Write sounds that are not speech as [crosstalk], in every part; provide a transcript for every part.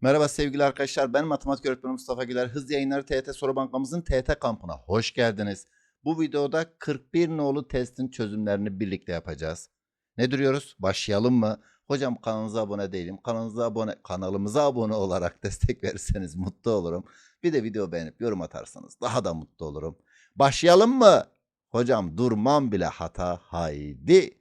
Merhaba sevgili arkadaşlar. Ben matematik öğretmeni Mustafa Güler. Hız yayınları TET Soru Bankamızın TET kampına hoş geldiniz. Bu videoda 41 nolu testin çözümlerini birlikte yapacağız. Ne duruyoruz? Başlayalım mı? Hocam kanalınıza abone değilim. Kanalınıza abone, kanalımıza abone olarak [laughs] destek verirseniz mutlu olurum. Bir de video beğenip yorum atarsanız daha da mutlu olurum. Başlayalım mı? Hocam durmam bile hata. Haydi.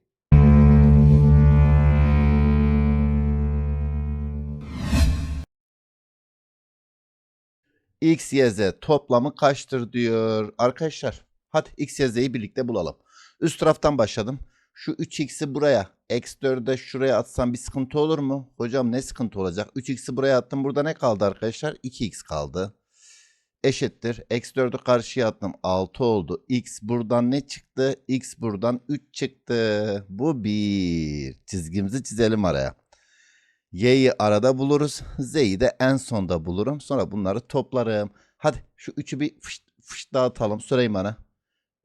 X, Y, Z toplamı kaçtır diyor. Arkadaşlar hadi X, Y, Z'yi birlikte bulalım. Üst taraftan başladım. Şu 3x'i buraya, x4'e şuraya atsam bir sıkıntı olur mu? Hocam ne sıkıntı olacak? 3x'i buraya attım. Burada ne kaldı arkadaşlar? 2x kaldı. Eşittir. x4'ü karşıya attım. 6 oldu. x buradan ne çıktı? x buradan 3 çıktı. Bu bir. Çizgimizi çizelim araya. Y'yi arada buluruz. Z'yi de en sonda bulurum. Sonra bunları toplarım. Hadi şu 3'ü bir fışt, fışt dağıtalım. Sorayım bana.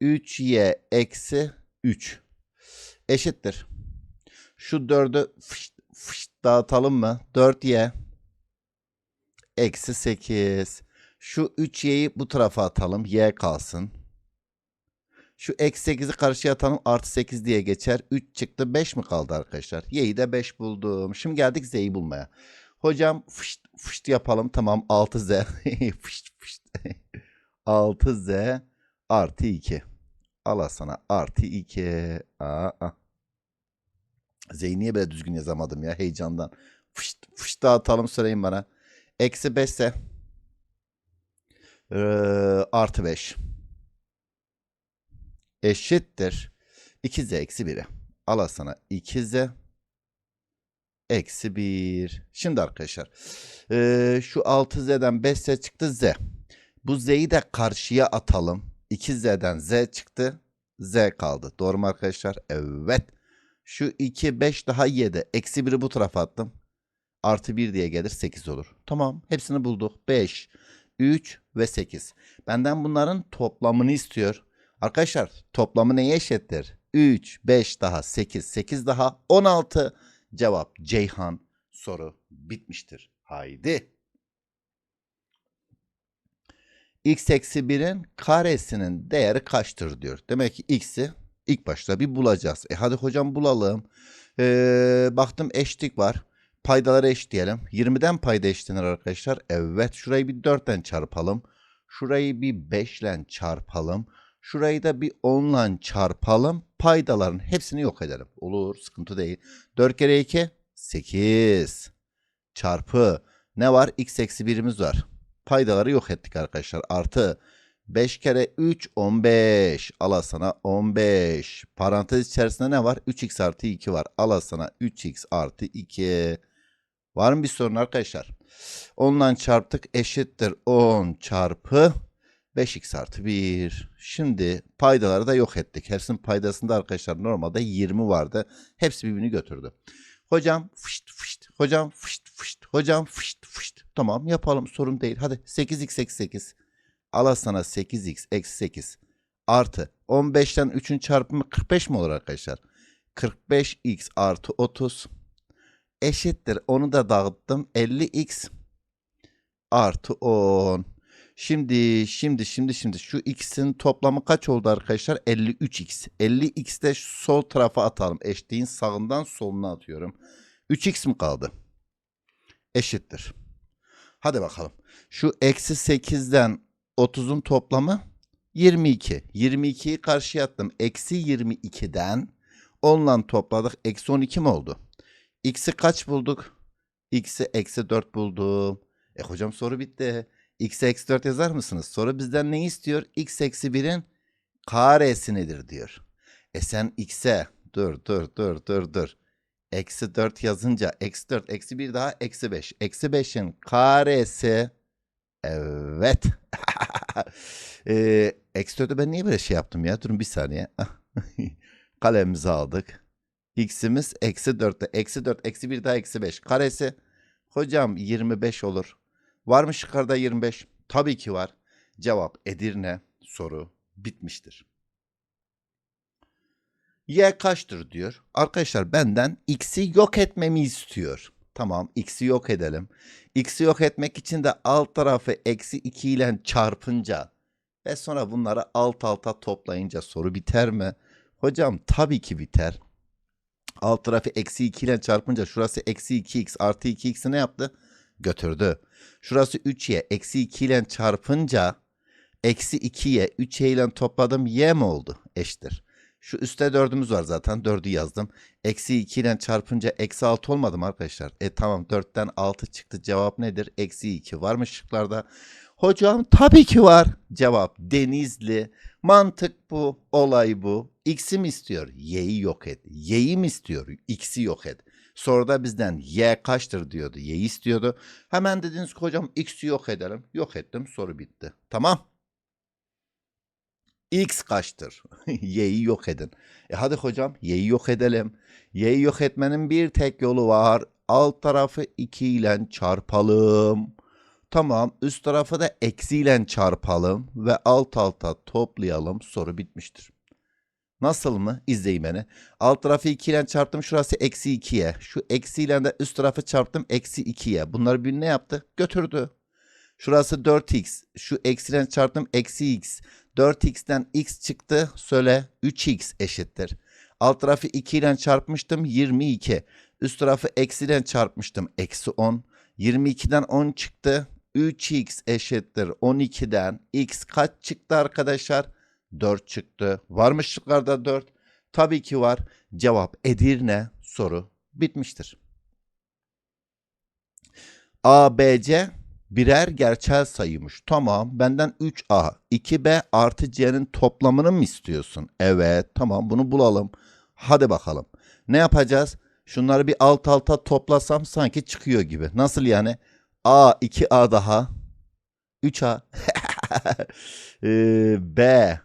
3Y eksi 3 eşittir. Şu 4'ü fışt, fışt dağıtalım mı? 4Y eksi 8. Şu 3Y'yi bu tarafa atalım. Y kalsın. Şu eksi 8'i karşıya atalım. Artı 8 diye geçer. 3 çıktı. 5 mi kaldı arkadaşlar? Y'yi de 5 buldum. Şimdi geldik Z'yi bulmaya. Hocam fışt fışt yapalım. Tamam 6Z. [laughs] fışt fışt. 6Z artı 2. Al sana artı 2. Aa. Z'yi niye böyle düzgün yazamadım ya heyecandan. Fışt fışt dağıtalım söyleyin bana. Eksi 5 ise ee, artı 5 eşittir 2z eksi 1'e. Al sana 2z eksi 1. Şimdi arkadaşlar ee, şu 6z'den 5z çıktı z. Bu z'yi de karşıya atalım. 2z'den z çıktı. z kaldı. Doğru mu arkadaşlar? Evet. Şu 2, 5 daha 7. Eksi 1'i bu tarafa attım. Artı 1 diye gelir 8 olur. Tamam hepsini bulduk. 5, 3 ve 8. Benden bunların toplamını istiyor. Arkadaşlar toplamı neye eşittir? 3, 5 daha 8, 8 daha 16. Cevap Ceyhan. Soru bitmiştir. Haydi. x eksi 1'in karesinin değeri kaçtır diyor. Demek ki x'i ilk başta bir bulacağız. E hadi hocam bulalım. Ee, baktım eşlik var. Paydaları eşitleyelim. 20'den payda eşitlenir arkadaşlar. Evet şurayı bir 4'ten çarpalım. Şurayı bir 5 ile çarpalım. Şurayı da bir 10 ile çarpalım. Paydaların hepsini yok edelim. Olur sıkıntı değil. 4 kere 2 8 çarpı ne var? x eksi 1'imiz var. Paydaları yok ettik arkadaşlar. Artı 5 kere 3 15. Al sana 15. Parantez içerisinde ne var? 3x artı 2 var. Al sana 3x artı 2. Var mı bir sorun arkadaşlar? 10'dan çarptık eşittir 10 çarpı 5x artı 1. Şimdi paydaları da yok ettik. Hepsinin paydasında arkadaşlar normalde 20 vardı. Hepsi birbirini götürdü. Hocam fışt fışt. Hocam fışt fışt. Hocam fışt fışt. Tamam yapalım sorun değil. Hadi 8x eksi 8. Al sana 8x eksi 8 artı 15'ten 3'ün çarpımı 45 mi olur arkadaşlar? 45x artı 30 eşittir. Onu da dağıttım. 50x artı 10. Şimdi şimdi şimdi şimdi şu x'in toplamı kaç oldu arkadaşlar? 53x. 50x de sol tarafa atalım. Eşliğin sağından soluna atıyorum. 3x mi kaldı? Eşittir. Hadi bakalım. Şu eksi 8'den 30'un toplamı 22. 22'yi karşıya attım. Eksi 22'den 10'la topladık. Eksi 12 mi oldu? X'i kaç bulduk? X'i eksi 4 buldum. E hocam soru bitti. X'e eksi 4 yazar mısınız? Soru bizden ne istiyor? X eksi 1'in karesi nedir diyor. E sen X'e dur dur dur dur dur. Eksi 4 yazınca eksi 4 eksi 1 daha eksi 5. Eksi 5'in karesi evet. [laughs] e, eksi 4'ü ben niye böyle şey yaptım ya? Durun bir saniye. [laughs] Kalemimizi aldık. X'imiz eksi 4'te. Eksi 4 eksi 1 daha eksi 5. Karesi hocam 25 olur. Var mı şıklarda 25? Tabii ki var. Cevap Edirne soru bitmiştir. Y kaçtır diyor. Arkadaşlar benden x'i yok etmemi istiyor. Tamam x'i yok edelim. X'i yok etmek için de alt tarafı eksi 2 ile çarpınca ve sonra bunları alt alta toplayınca soru biter mi? Hocam tabii ki biter. Alt tarafı eksi 2 ile çarpınca şurası eksi 2x artı 2x'i ne yaptı? Götürdü. Şurası 3y eksi 2 ile çarpınca eksi 2y 3y ile topladım y mi oldu? Eşittir. Şu üstte 4'ümüz var zaten 4'ü yazdım. Eksi 2 ile çarpınca eksi 6 olmadı mı arkadaşlar? E tamam 4'ten 6 çıktı cevap nedir? Eksi 2 var mı şıklarda? Hocam tabii ki var. Cevap Denizli. Mantık bu, olay bu. X'i mi istiyor? Y'yi yok et. Y'yi mi istiyor? X'i yok et. Soruda bizden Y kaçtır diyordu. Y'yi istiyordu. Hemen dediniz ki hocam X'i yok edelim. Yok ettim soru bitti. Tamam. X kaçtır? [laughs] Y'yi yok edin. E hadi hocam Y'yi yok edelim. Y'yi yok etmenin bir tek yolu var. Alt tarafı 2 ile çarpalım. Tamam üst tarafı da eksiyle çarpalım ve alt alta toplayalım soru bitmiştir. Nasıl mı? İzleyin beni. Alt tarafı 2 ile çarptım şurası eksi 2'ye. Şu eksiyle de üst tarafı çarptım eksi 2'ye. Bunları bir ne yaptı? Götürdü. Şurası 4x. Şu eksiyle çarptım eksi x. 4x'ten x çıktı. Söyle 3x eşittir. Alt tarafı 2 ile çarpmıştım 22. Üst tarafı eksiyle çarpmıştım eksi 10. 22'den 10 çıktı. 3x eşittir 12'den x kaç çıktı arkadaşlar? 4 çıktı. Var mı şıklarda 4? Tabii ki var. Cevap Edirne soru bitmiştir. A, B, C birer gerçel sayıymış. Tamam benden 3A, 2B artı C'nin toplamını mı istiyorsun? Evet tamam bunu bulalım. Hadi bakalım. Ne yapacağız? Şunları bir alt alta toplasam sanki çıkıyor gibi. Nasıl yani? A 2A daha 3A [laughs] Ee, B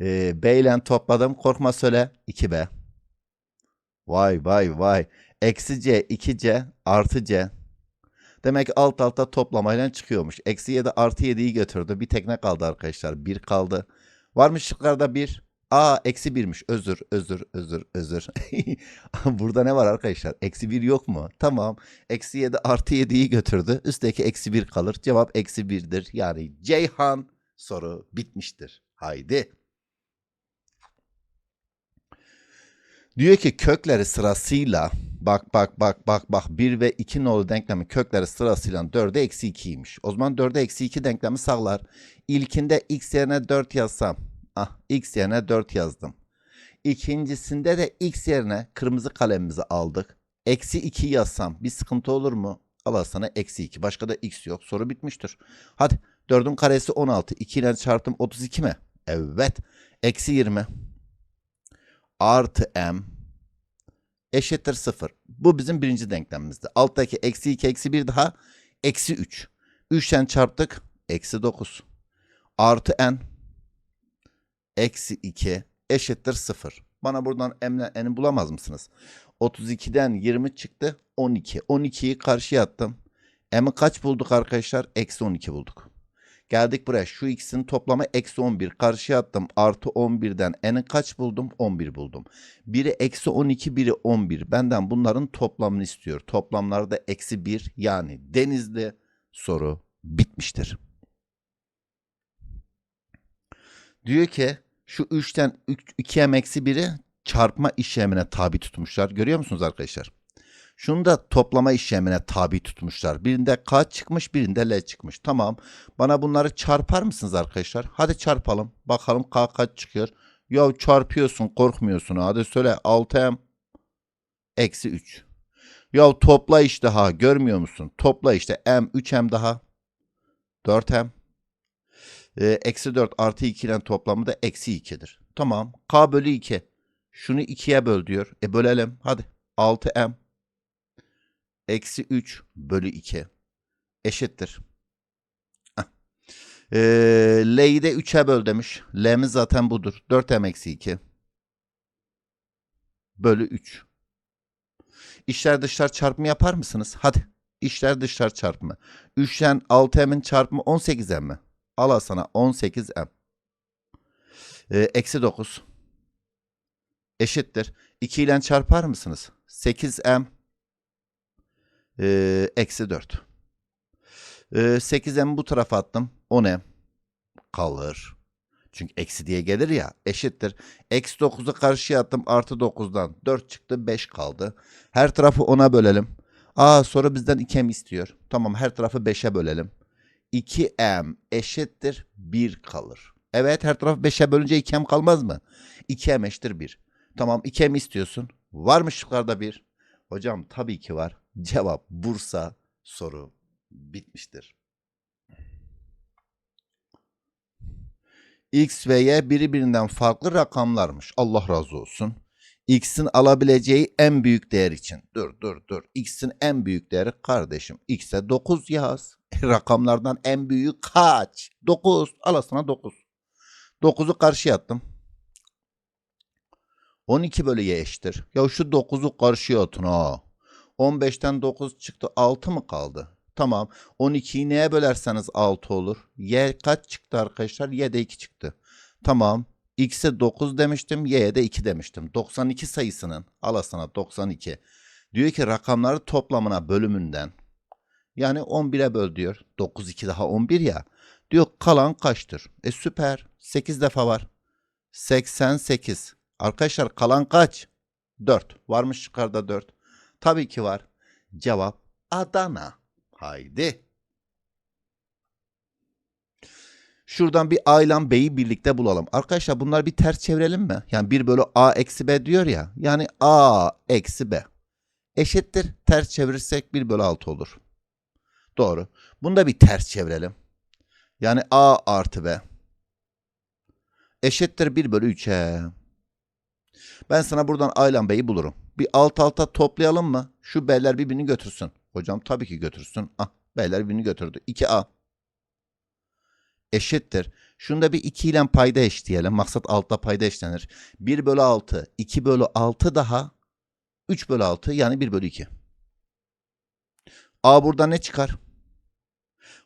Ee, B topladım korkma söyle 2B Vay vay vay Eksi C 2C artı C Demek ki alt alta toplamayla çıkıyormuş. Eksi 7 artı 7'yi götürdü. Bir tek ne kaldı arkadaşlar? 1 kaldı. Var mı şıklarda 1? Aa eksi 1'miş. Özür özür özür özür. [laughs] Burada ne var arkadaşlar? Eksi 1 yok mu? Tamam. Eksi 7 artı 7'yi götürdü. Üstteki eksi 1 kalır. Cevap eksi 1'dir. Yani Ceyhan soru bitmiştir. Haydi. Diyor ki kökleri sırasıyla bak bak bak bak bak 1 ve 2 nolu denklemi kökleri sırasıyla 4'e eksi 2'ymiş. O zaman 4'e eksi 2 denklemi sağlar. İlkinde x yerine 4 yazsam. Ah x yerine 4 yazdım. İkincisinde de x yerine kırmızı kalemimizi aldık. Eksi 2 yazsam bir sıkıntı olur mu? Allah sana eksi 2. Başka da x yok. Soru bitmiştir. Hadi 4'ün karesi 16. 2 ile çarptım 32 mi? Evet. Eksi 20 artı m eşittir 0. Bu bizim birinci denklemimizdi. Alttaki eksi 2 eksi 1 daha eksi 3. 3'ten çarptık eksi 9. Artı n eksi 2 eşittir 0. Bana buradan m'le n'i bulamaz mısınız? 32'den 20 çıktı 12. 12'yi karşıya attım. M'i kaç bulduk arkadaşlar? Eksi 12 bulduk. Geldik buraya. Şu x'in toplamı eksi 11. Karşıya attım. Artı 11'den n'i kaç buldum? 11 buldum. Biri eksi 12, biri 11. Benden bunların toplamını istiyor. Toplamları da eksi 1. Yani denizli soru bitmiştir. Diyor ki şu 3'ten 2m eksi 1'i çarpma işlemine tabi tutmuşlar. Görüyor musunuz arkadaşlar? Şunu da toplama işlemine tabi tutmuşlar. Birinde K çıkmış birinde L çıkmış. Tamam. Bana bunları çarpar mısınız arkadaşlar? Hadi çarpalım. Bakalım K kaç çıkıyor. Ya çarpıyorsun korkmuyorsun. Hadi söyle 6M eksi 3. Ya topla işte ha görmüyor musun? Topla işte M 3M daha 4M. Ee, eksi 4 artı 2 ile toplamı da eksi 2'dir. Tamam. K bölü 2. Şunu 2'ye böl diyor. E bölelim. Hadi. 6M eksi 3 bölü 2 eşittir. Ee, L'yi de 3'e böl demiş. L'miz zaten budur. 4M eksi 2 bölü 3. İşler dışlar çarpımı yapar mısınız? Hadi. İşler dışlar çarpımı. 3'ten 6M'in çarpımı 18M mi? Al sana 18M. Ee, eksi 9 eşittir. 2 ile çarpar mısınız? 8M Ee, eksi 4. Ee, 8'imi bu tarafa attım. O ne? Kalır. Çünkü eksi diye gelir ya eşittir. Eksi 9'u karşıya attım artı 9'dan 4 çıktı 5 kaldı. Her tarafı 10'a bölelim. Aa sonra bizden 2m istiyor. Tamam her tarafı 5'e bölelim. 2m eşittir 1 kalır. Evet her tarafı 5'e bölünce 2m kalmaz mı? 2m eşittir 1. Tamam 2m istiyorsun. Var mı şıklarda 1? Hocam tabii ki var. Cevap Bursa soru bitmiştir. X ve Y birbirinden farklı rakamlarmış. Allah razı olsun. X'in alabileceği en büyük değer için. Dur dur dur. X'in en büyük değeri kardeşim. X'e 9 yaz. [laughs] Rakamlardan en büyüğü kaç? 9. Al sana 9. 9'u karşıya attım. 12 bölü y eşittir. Ya şu 9'u karşıya atın ha. 15'ten 9 çıktı 6 mı kaldı? Tamam. 12'yi neye bölerseniz 6 olur. Y kaç çıktı arkadaşlar? Y de 2 çıktı. Tamam. X'e 9 demiştim. Y'ye de 2 demiştim. 92 sayısının alasana 92. Diyor ki rakamları toplamına bölümünden. Yani 11'e böl diyor. 9 2 daha 11 ya. Diyor kalan kaçtır? E süper. 8 defa var. 88. Arkadaşlar kalan kaç? 4. Varmış yukarıda 4. Tabii ki var. Cevap Adana. Haydi. Şuradan bir A ile B'yi birlikte bulalım. Arkadaşlar bunlar bir ters çevirelim mi? Yani 1 bölü A eksi B diyor ya. Yani A eksi B. Eşittir. Ters çevirirsek 1 bölü 6 olur. Doğru. Bunu da bir ters çevirelim. Yani A artı B. Eşittir 1 bölü 3'e. Ben sana buradan A ile B'yi bulurum. Bir alt alta toplayalım mı? Şu B'ler birbirini götürsün. Hocam tabii ki götürsün. Ah B'ler birbirini götürdü. 2A eşittir. Şunda bir 2 ile payda eşleyelim. Maksat altta payda eşlenir. 1 bölü 6, 2 bölü 6 daha 3 bölü 6 yani 1 bölü 2. A buradan ne çıkar?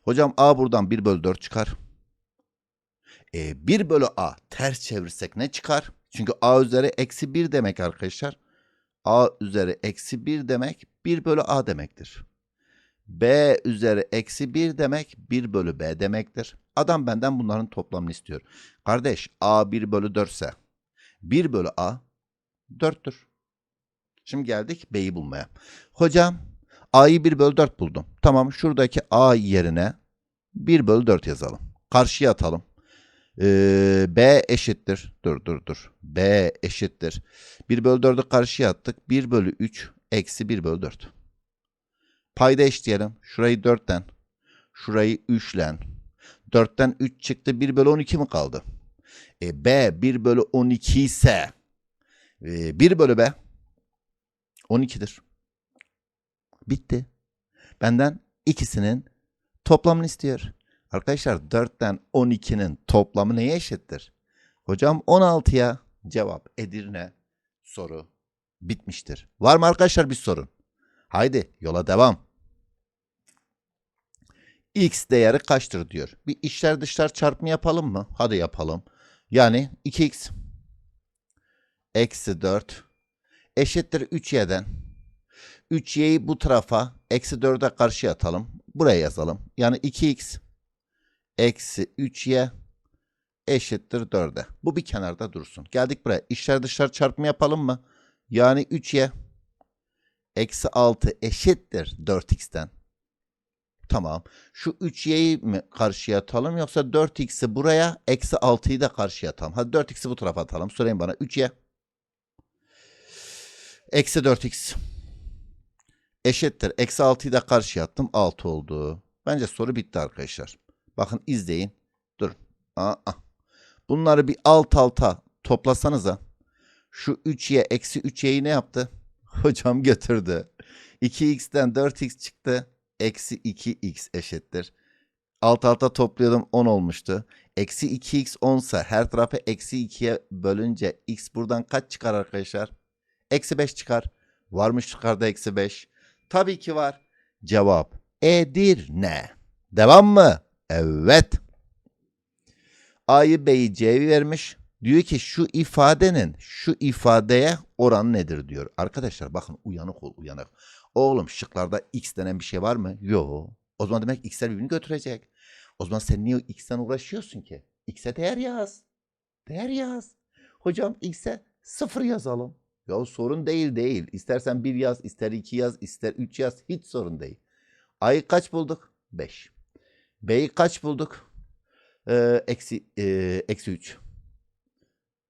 Hocam A buradan 1 bölü 4 çıkar. E, 1 bölü A ters çevirsek ne çıkar? Çünkü A üzeri eksi 1 demek arkadaşlar. A üzeri eksi 1 demek 1 bölü A demektir. B üzeri eksi 1 demek 1 bölü B demektir. Adam benden bunların toplamını istiyor. Kardeş A 1 bölü 4 ise 1 bölü A 4'tür. Şimdi geldik B'yi bulmaya. Hocam A'yı 1 bölü 4 buldum. Tamam şuradaki A yerine 1 bölü 4 yazalım. Karşıya atalım. Ee, B eşittir. Dur dur dur. B eşittir. 1 bölü 4'ü karşıya attık. 1 bölü 3 eksi 1 bölü 4. Payda eşleyelim. Şurayı 4'ten. Şurayı 3'len. 4'ten 3 çıktı. 1 bölü 12 mi kaldı? E, B 1 bölü 12 ise e, 1 bölü B 12'dir. Bitti. Benden ikisinin toplamını istiyor. Arkadaşlar 4'ten 12'nin toplamı neye eşittir? Hocam 16'ya cevap Edirne soru bitmiştir. Var mı arkadaşlar bir sorun? Haydi yola devam. X değeri kaçtır diyor. Bir içler dışlar çarpımı yapalım mı? Hadi yapalım. Yani 2x eksi 4 eşittir 3y'den. 3y'yi bu tarafa eksi 4'e karşı atalım. Buraya yazalım. Yani 2x eksi 3y eşittir 4'e. Bu bir kenarda dursun. Geldik buraya. İçler dışlar çarpımı yapalım mı? Yani 3y eksi 6 eşittir 4x'ten. Tamam. Şu 3y'yi mi karşıya atalım yoksa 4x'i buraya eksi 6'yı da karşıya atalım. Hadi 4x'i bu tarafa atalım. Söyleyin bana 3y eksi 4x eşittir. Eksi 6'yı da karşıya attım. 6 oldu. Bence soru bitti arkadaşlar. Bakın izleyin. Dur. Aa, Bunları bir alt alta toplasanıza. Şu 3y eksi 3y'yi ne yaptı? [laughs] Hocam götürdü. 2x'ten 4x çıktı. Eksi 2x eşittir. Alt alta toplayalım 10 olmuştu. Eksi 2x 10 ise her tarafı eksi 2'ye bölünce x buradan kaç çıkar arkadaşlar? Eksi 5 çıkar. Varmış yukarıda eksi 5. Tabii ki var. Cevap Edirne. Devam mı? Evet. A'yı B'yi C'yi vermiş. Diyor ki şu ifadenin şu ifadeye oranı nedir diyor. Arkadaşlar bakın uyanık ol uyanık. Oğlum şıklarda x denen bir şey var mı? Yok. O zaman demek x'ler birbirini götürecek. O zaman sen niye x'ten uğraşıyorsun ki? X'e değer yaz. Değer yaz. Hocam x'e sıfır yazalım. Ya sorun değil değil. İstersen bir yaz, ister iki yaz, ister üç yaz. Hiç sorun değil. A'yı kaç bulduk? 5. B'yi kaç bulduk? Ee, eksi, e, eksi 3.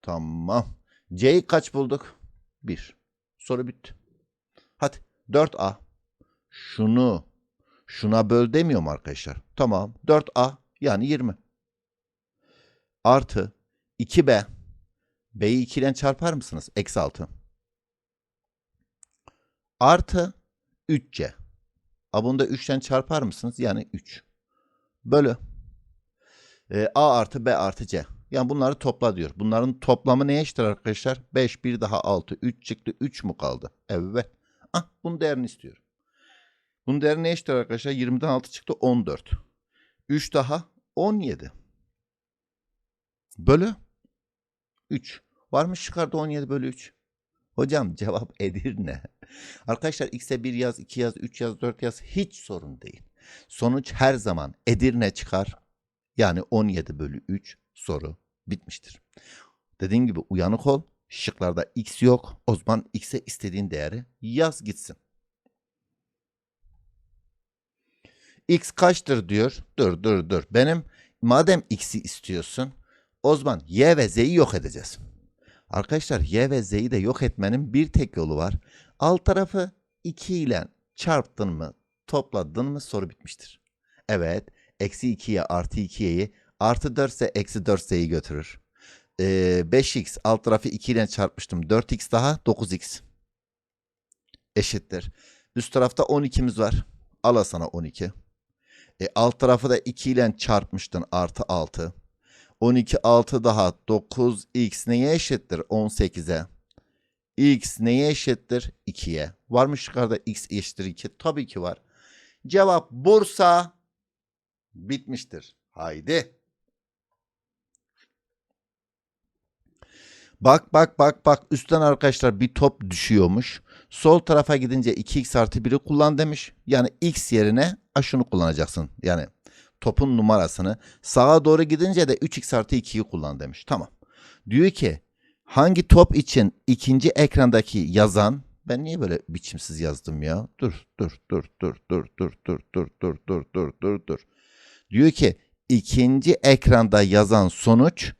Tamam. C'yi kaç bulduk? 1. Soru bitti. Hadi 4A. Şunu şuna böl demiyorum arkadaşlar. Tamam 4A yani 20. Artı 2B. B'yi 2 ile çarpar mısınız? Eksi 6. Artı 3C. A bunu da 3'ten çarpar mısınız? Yani 3. Bölü. Ee, A artı B artı C. Yani bunları topla diyor. Bunların toplamı neye eşittir arkadaşlar? 5 bir daha 6. 3 çıktı. 3 mu kaldı? Evet. Ah bunun değerini istiyorum. Bunun değeri ne eşittir arkadaşlar? 20'den 6 çıktı 14. 3 daha 17. Bölü 3. Var mı çıkardı 17 bölü 3? Hocam cevap Edirne. [laughs] Arkadaşlar x'e 1 yaz, 2 yaz, 3 yaz, 4 yaz hiç sorun değil. Sonuç her zaman Edirne çıkar. Yani 17 bölü 3 soru bitmiştir. Dediğim gibi uyanık ol. Şıklarda x yok. O zaman x'e istediğin değeri yaz gitsin. X kaçtır diyor. Dur dur dur. Benim madem x'i istiyorsun o zaman y ve z'yi yok edeceğiz. Arkadaşlar y ve z'yi de yok etmenin bir tek yolu var. Alt tarafı 2 ile çarptın mı topladın mı soru bitmiştir. Evet eksi 2'ye artı 2'yi artı 4 ise eksi 4s'yi götürür. Ee, 5x alt tarafı 2 ile çarpmıştım. 4x daha 9x eşittir. Üst tarafta 12'miz var. Al sana 12. E, alt tarafı da 2 ile çarpmıştın artı 6. 12 6 daha 9x neye eşittir? 18'e. x neye eşittir? 2'ye. Var mı yukarıda x eşittir 2? Tabii ki var. Cevap Bursa bitmiştir. Haydi. Bak bak bak bak üstten arkadaşlar bir top düşüyormuş. Sol tarafa gidince 2x artı 1'i kullan demiş. Yani x yerine şunu kullanacaksın. Yani topun numarasını sağa doğru gidince de 3x artı 2'yi kullan demiş. Tamam. Diyor ki hangi top için ikinci ekrandaki yazan ben niye böyle biçimsiz yazdım ya? Dur dur dur dur dur dur dur dur dur dur dur dur dur. Diyor ki ikinci ekranda yazan sonuç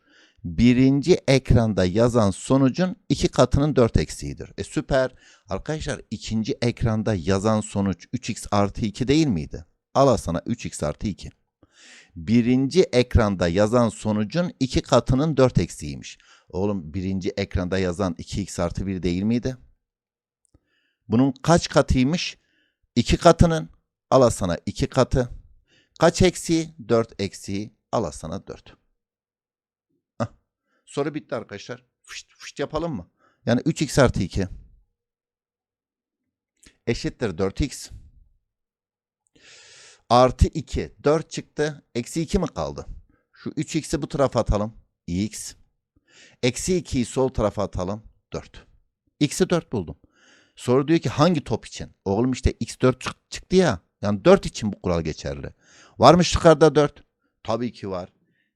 birinci ekranda yazan sonucun iki katının 4 eksiğidir. E süper. Arkadaşlar ikinci ekranda yazan sonuç 3x artı 2 değil miydi? Al sana 3x artı 2. Birinci ekranda yazan sonucun iki katının 4 eksiğiymiş. Oğlum birinci ekranda yazan 2x artı 1 değil miydi? Bunun kaç katıymış? 2 katının. Al sana 2 katı. Kaç eksiği? 4 eksiği. Al sana 4. Hah. Soru bitti arkadaşlar. Fışt fışt yapalım mı? Yani 3x artı 2 eşittir 4x artı 2 4 çıktı. Eksi 2 mi kaldı? Şu 3x'i bu tarafa atalım. x. Eksi 2'yi sol tarafa atalım. 4. x'i 4 buldum. Soru diyor ki hangi top için? Oğlum işte x4 çık- çıktı ya. Yani 4 için bu kural geçerli. Var mı yukarıda 4? Tabii ki var.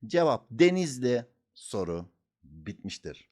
Cevap Denizli soru bitmiştir.